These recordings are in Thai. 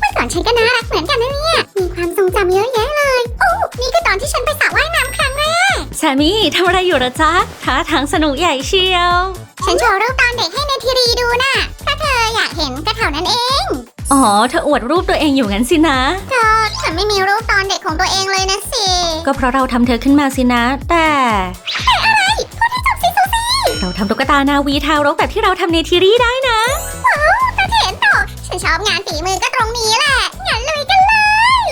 เมื่อก่อนฉันก็น่ารักเหมือนกันนะเนี่ย มีความทรงจำเยอะแยะเลย โอ้นี่คือตอนที่ฉันไปสระว่ายน้ำครั้งแรกแซมมี่ทำอะไรอยู่เหรอจ๊ะท่าทางสนุกใหญ่เชียว ฉันโชว์รูปตอนเด็กให้ในทีรีดูน่ะ ถ้าเธออยากเห็นก็เท่านั้นเอง อ๋อ เธออวดรูปตัวเองอยู่งั้นสินะก็ฉันไม่มีรูปตอนเด็กของตัวเองเลยนะสิก็เพราะเราทำเธอขึ้นมาสินะ แต่พูดให้จบสิซูซี่เราทำตุ๊กตานาวีทารกแบบที่เราทำในทีรีได้นะถ้าเห็นต่อ ฉันชอบงานฝีมือก็ตรงนี้แหละงั้นลุยกันเลย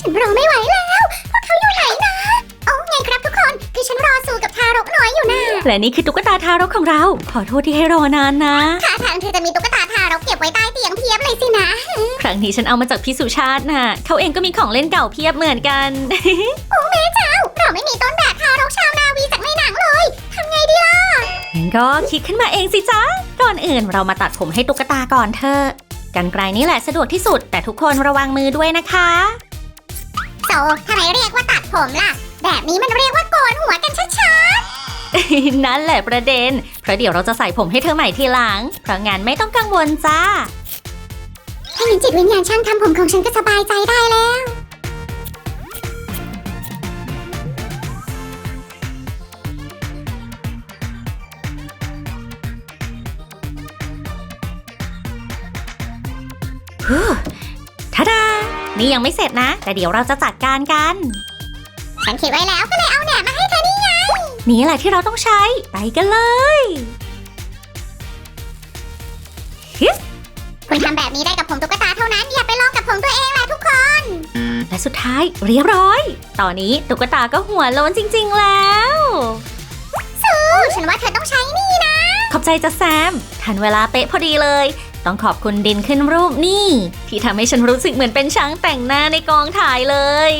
ฉันรอไม่ไหวแล้ว พวกเขาอยู่ไหนนะโอ้ไงครับทุกคน คือฉันรอสู้กับทารกน้อยอยู่นะและนี่คือตุ๊กตาทารกของเรา ขอโทษที่ให้รอนานนะ ท่าทางเธอจะมีตุ๊กตาทารกเก็บไว้ใต้เตียงเพียบเลยสินะ ครั้งนี้ฉันเอามาจากพี่สุชาติน่ะ เขาเองก็มีของเล่นเก่าเพียบเหมือนกัน โอ้แม่เจ้า เราไม่มีต้นแบบทารกชาวนาวีจากในหนังเลยทำไงดีล่ะงั้นก็คิดขึ้นมาเองสิจ๊ะก่อนอื่นเรามาตัดผมให้ตุ๊กตาก่อนเถอะกันไกลนี่แหละสะดวกที่สุด แต่ทุกคนระวังมือด้วยนะคะโซทำไมเรียกว่าตัดผมล่ะ แบบนี้มันเรียกว่าโกนหัวกันชัดนั่นแหละประเด็น เพราะเดี๋ยวเราจะใส่ผมให้เธอใหม่ทีหลัง เพราะงานไม่ต้องกังวลจ้าๆให้มีจิตวิญญาณช่างทำผมของฉันก็สบายใจได้แล้ว นี่ยังไม่เสร็จนะ แต่เดี๋ยวเราจะจัดการกัน ฉันคิดไว้แล้วก็เลยเอาแหนบมาให้เธอนี่ไง นี่แหละที่เราต้องใช้ ไปกันเลยคุณทำแบบนี้ได้กับผมตุ๊กตาเท่านั้น อย่าไปลองกับผมตัวเองแหละทุกคน และสุดท้ายเรียบร้อย ตอนนี้ตุ๊กตาก็หัวโล้นจริง ๆ แล้วสู้ฉันว่าเธอต้องใช้นี่นะ ขอบใจจะแซม ทันเวลาเป๊ะพอดีเลย ต้องขอบคุณดินขึ้นรูปนี่ ที่ทำให้ฉันรู้สึกเหมือนเป็นช้างแต่งหน้าในกองถ่ายเลย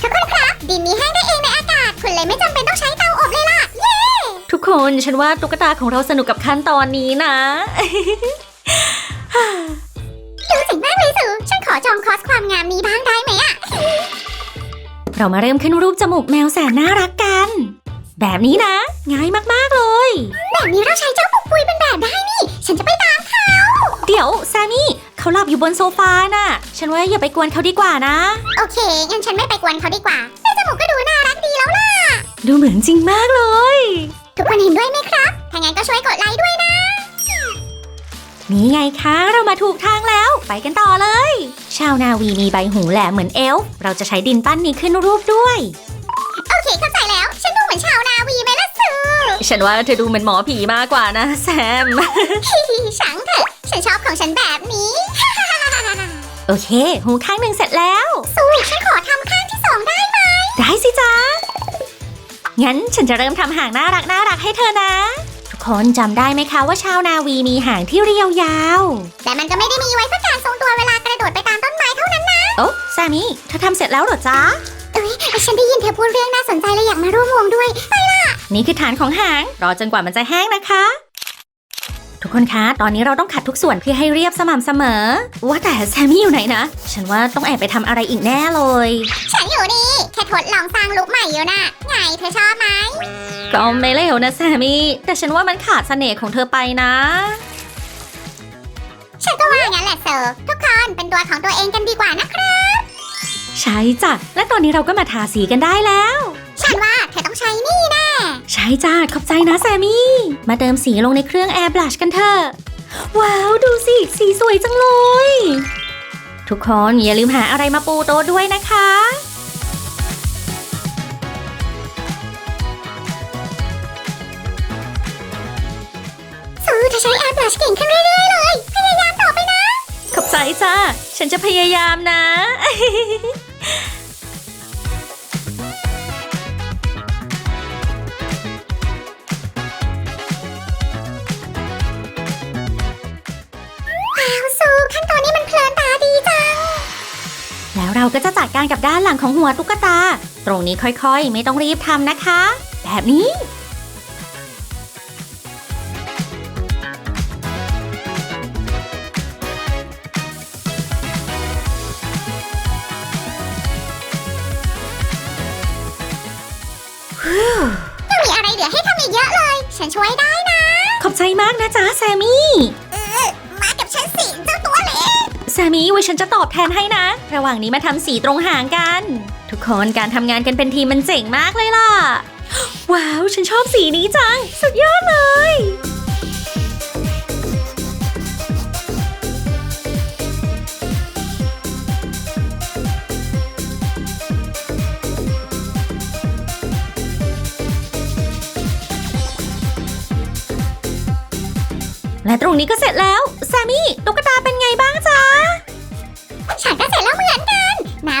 ทุกคนครับดินนี้แห้งได้เองในอากาศ คุณเลยไม่จำเป็นต้องใช้เตาอบเลยล่ะ เย้ ทุกคนฉันว่าตุ๊กตาของเราสนุกกับขั้นตอนนี้นะ ดูเจ๋งมากเลยสูฉันขอจองคอร์สความงามนี้บ้างได้ไหมอะ เรามาเริ่มขึ้นรูปจมูกแมวแสนน่ารักกัน แบบนี้นะ ง่ายมากๆเลย แบบนี้เราใช้เจ้า ปุกปุยเป็นแบบได้นี่ ฉันจะไปตามเขา เดี๋ยวแซมมี่เขาหลับอยู่บนโซฟาน่ะ ฉันว่าอย่าไปกวนเขาดีกว่านะ โอเค งั้นฉันไม่ไปกวนเขาดีกว่าแต่จมูกก็ดูน่ารักดีแล้วล่ะ ดูเหมือนจริงมากเลย ทุกคนเห็นด้วยไหมครับ ถ้างั้นก็ช่วยกดไลค์ด้วยนะ นี่ไงคะ เรามาถูกทางแล้ว ไปกันต่อเลย ชาวนาวีมีใบหูแหลมเหมือนเอลฟ์เราจะใช้ดินปั้นนี้ขึ้นรูปด้วย โอเคเข้าใจแล้ว ฉันดูเหมือนชาวนาวีไหมล่ะสู ฉันว่าเธอดูเหมือนหมอผีมากกว่านะแซม ช่างเถอะ ฉันชอบของฉันแบบนี้ โอเค หูข้างหนึ่งเสร็จแล้ว สูฉันขอทำข้างที่สองได้ไหม ได้สิจ๊ะ งั้นฉันจะเริ่มทำหางน่ารักน่ารักให้เธอนะ ทุกคนจำได้ไหมคะว่าชาวนาวีมีหางที่เรียวยาว แต่มันก็ไม่ได้มีไว้เพื่อการทรงตัวเวลากระโดดไปตามต้นไม้เท่านั้นนะโอ้แซมมี่เธอทำเสร็จแล้วเหรอจ๊ะ เอ้ยฉันได้ยินเธอพูดเรื่องน่าสนใจเลยอยากมาร่วมวงด้วย นี่คือฐานของหาง รอจนกว่ามันจะแห้งนะคะ ทุกคนคะ ตอนนี้เราต้องขัดทุกส่วนเพื่อให้เรียบสม่ำเสมอ ว่าแต่แซมมี่อยู่ไหนนะ ฉันว่าต้องแอบไปทำอะไรอีกแน่เลย ฉันอยู่นี่ แค่ทดลองสร้างลุคใหม่อยู่นะไงเธอชอบไหมก็ไม่เลวนะแซมมี่ แต่ฉันว่ามันขาดเสน่ห์ของเธอไปนะ ฉันก็ว่างั้นแหละเซอร์ทุกคนเป็นตัวของตัวเองกันดีกว่านะครับ ใช่จ้ะ และตอนนี้เราก็มาทาสีกันได้แล้ว จ้า ขอบใจนะแซมมี่ มาเติมสีลงในเครื่องแอร์บลัชกันเถอะ ว้าว ดูสิ สีสวยจังเลย ทุกคนอย่าลืมหาอะไรมาปูโต๊ะด้วยนะคะสูเธอใช้แอร์บลัชเก่งขึ้นเรื่อยๆเลย พยายามต่อไปนะ ขอบใจจ้า ฉันจะพยายามนะ ก็จะจัดการกับด้านหลังของหัวตุ๊กตา ตรงนี้ค่อยๆ ไม่ต้องรีบทำนะคะ แบบนี้ ยังมีอะไรเหลือให้ทำอีกเยอะเลย ฉันช่วยได้นะ ขอบใจมากนะจ๊ะแซมมี่มากับ มี่ไว้ฉันจะตอบแทนให้นะ ระหว่างนี้มาทำสีตรงหางกัน ทุกคนการทำงานกันเป็นทีมมันเจ๋งมากเลยล่ะ ว้าว ฉันชอบสีนี้จัง สุดยอดเลยและตรงนี้ก็เสร็จแล้ว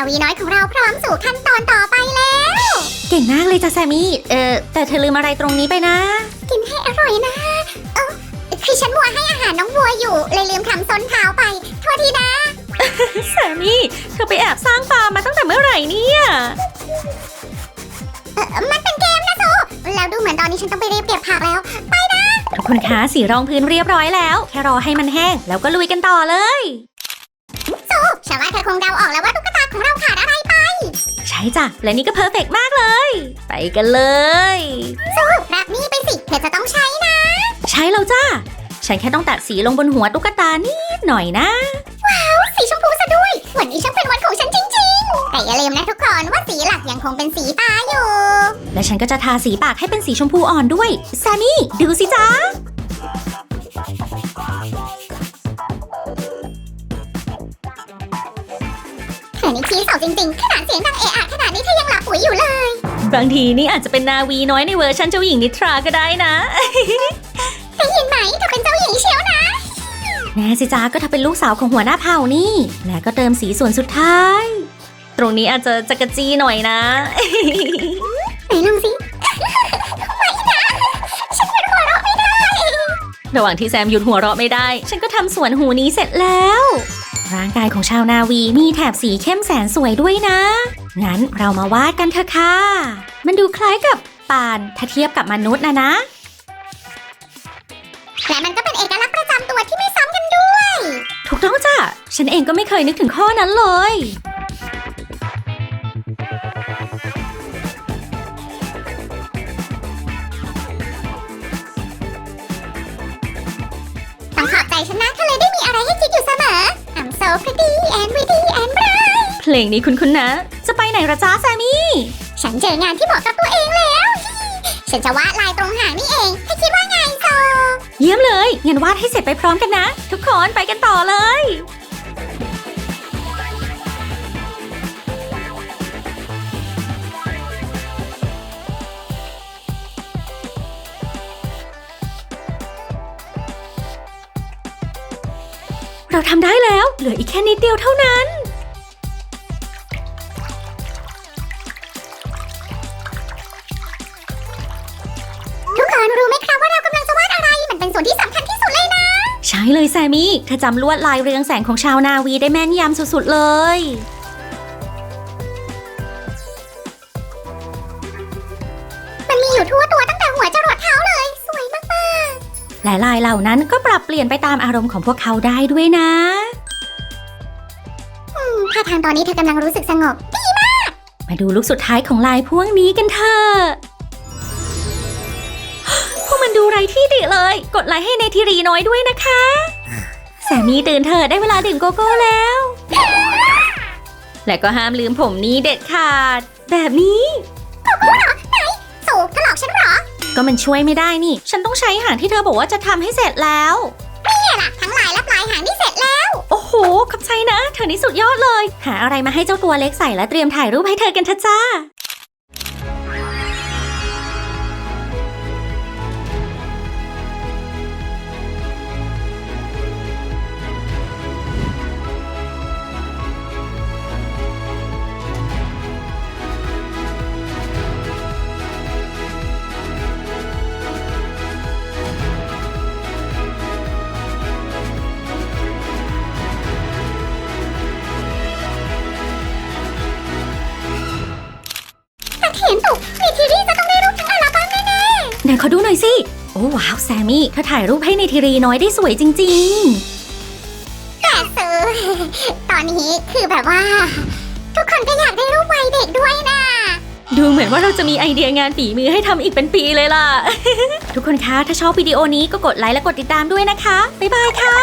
วีน้อยของเราพร้อมสู่ขั้นตอนต่อไปแล้ว เก่งมากเลยจ้ะแซมมี่ เออแต่เธอลืมอะไรตรงนี้ไปนะ กินให้อร่อยนะ เออคือฉันมัวให้อาหารน้องวัวอยู่ เลยลืมทำส้นเท้าไป โทษทีนะ แซมมี่ เธอไปแอบสร้างฟาร์มมาตั้งแต่เมื่อไหร่เนี่ยเออมันเป็นเกมนะซูแล้วดูเหมือนตอนนี้ฉันต้องไปรีบเก็บผักแล้วทุกคนคะสีรองพื้นเรียบร้อยแล้ว แค่รอให้มันแห้งแล้วก็ลุยกันต่อเลยซูฉันว่าเธอคงเดาออกแล้วว่าตุ๊ก ใช่จ้ะ และนี่ก็เพอร์เฟกมากเลย ไปกันเลยซูรับนี่ไปสิ เธอจะต้องใช้นะ ใช่แล้วจ้า ฉันแค่ต้องตัดสีลงบนหัวตุ๊กตานิดหน่อยนะสีชมพูซะด้วย วันนี้ช่างเป็นวันของฉันจริงๆ แต่อย่าลืมนะทุกคนว่าสีหลักยังคงเป็นสีฟ้าอยู่ และฉันก็จะทาสีปากให้เป็นสีชมพูอ่อนด้วย แซมมี่ ดูสิจ๊ะ เธอนี่ชี้เสาจริงๆ ขนาดเสียงดังเอะอะขนาดนี้เธอยังหลับปุ๋ยอยู่เลย บางทีนี่อาจจะเป็นนาวีน้อยในเวอร์ชันเจ้าหญิงนิทราก็ได้นะ ได้ยินไหมเธอเป็นเจ้าหญิงเชียวนะ แน่สิจ้าก็ถ้าเป็นลูกสาวของหัวหน้าเผ่านี่ และก็เติมสีส่วนสุดท้าย ตรงนี้อาจจะจะกระจีหน่อยนะ ไหนลองสิไม่นะฉันเป็นหัวเราะไม่ได้ระหว่างที่แซมหยุดหัวเราะไม่ได้ ฉันก็ทำสวนหูนี้เสร็จแล้ว ร่างกายของชาวนาวีมีแถบสีเข้มแสนสวยด้วยนะ งั้นเรามาวาดกันเถอะค่ะ มันดูคล้ายกับป่านถ้าเทียบกับมนุษย์นะนะ และมันก็เป็นเอกลักษณ์ประจำตัวที่ไม่ซ้ำกันด้วย ถูกต้องจ้ะ ฉันเองก็ไม่เคยนึกถึงข้อนั้นเลย ต้องขอบใจฉันนะเธอเลยได้มีอะไรให้คิดอยู่เสมอ I'm so pretty and witty and bright เพลงนี้คุณคุณนะ จะไปไหนละจ้าแซมมี่ ฉันเจองานที่เหมาะกับตัวเองแล้ว ฉันจะวาดลายตรงหางนี่เองให้คิดว่าไงโซเยี่ยมเลยงั้นวาดให้เสร็จไปพร้อมกันนะ ทุกคนไปกันต่อเลย เราทำได้แล้ว เหลืออีกแค่นิดเดียวเท่านั้น ทุกคนรู้ไหมครับว่าเรากำลังจะวาดอะไร มันเป็นส่วนที่สำคัญที่สุดเลยนะ ใช่เลยแซมมี่เธอจำลวดลายเรืองแสงของชาวนาวีได้แม่นยำสุดๆเลย และลายเหล่านั้นก็ปรับเปลี่ยนไปตามอารมณ์ของพวกเขาได้ด้วยนะๆอืมถ้าทางตอนนี้เธอกำลังรู้สึกสงบ มาดูลูกสุดท้ายของลายพวกนี้กันเถอะ พวกมันดูไรที่ดิเลย กดไลค์ให้เนทีรีน้อยด้วยนะคะแสามีตื่นเถอะได้เวลาดื่มโกโก้แล้ว และก็ห้ามลืมผมนี้เด็ดขาด แบบนี้ ก็มันช่วยไม่ได้นี่ ฉันต้องใช้หางที่เธอบอกว่าจะทำให้เสร็จแล้ว เนี่ยล่ะทั้งลายและปลายหางนี่เสร็จแล้ว โอ้โหขอบใจนะ เธอนี่สุดยอดเลย หาอะไรมาให้เจ้าตัวเล็กใส่และเตรียมถ่ายรูปให้เธอกันเถอะจ้า อ้ว้าวแซมมี่เธอถ่ายรูปให้ในทีรีน้อยได้สวยจริงๆแต่ซื้อตอนนี้คือแบบว่า ทุกคนก็อยากได้รูปวัยเด็กด้วยนะ ๆ ดูเหมือนว่าเราจะมีไอเดียงานฝีมือให้ทำอีกเป็นปีเลยล่ะ ทุกคนคะ ถ้าชอบวิดีโอนี้ก็กดไลค์และกดติดตามด้วยนะคะ บ๊ายบายค่ะ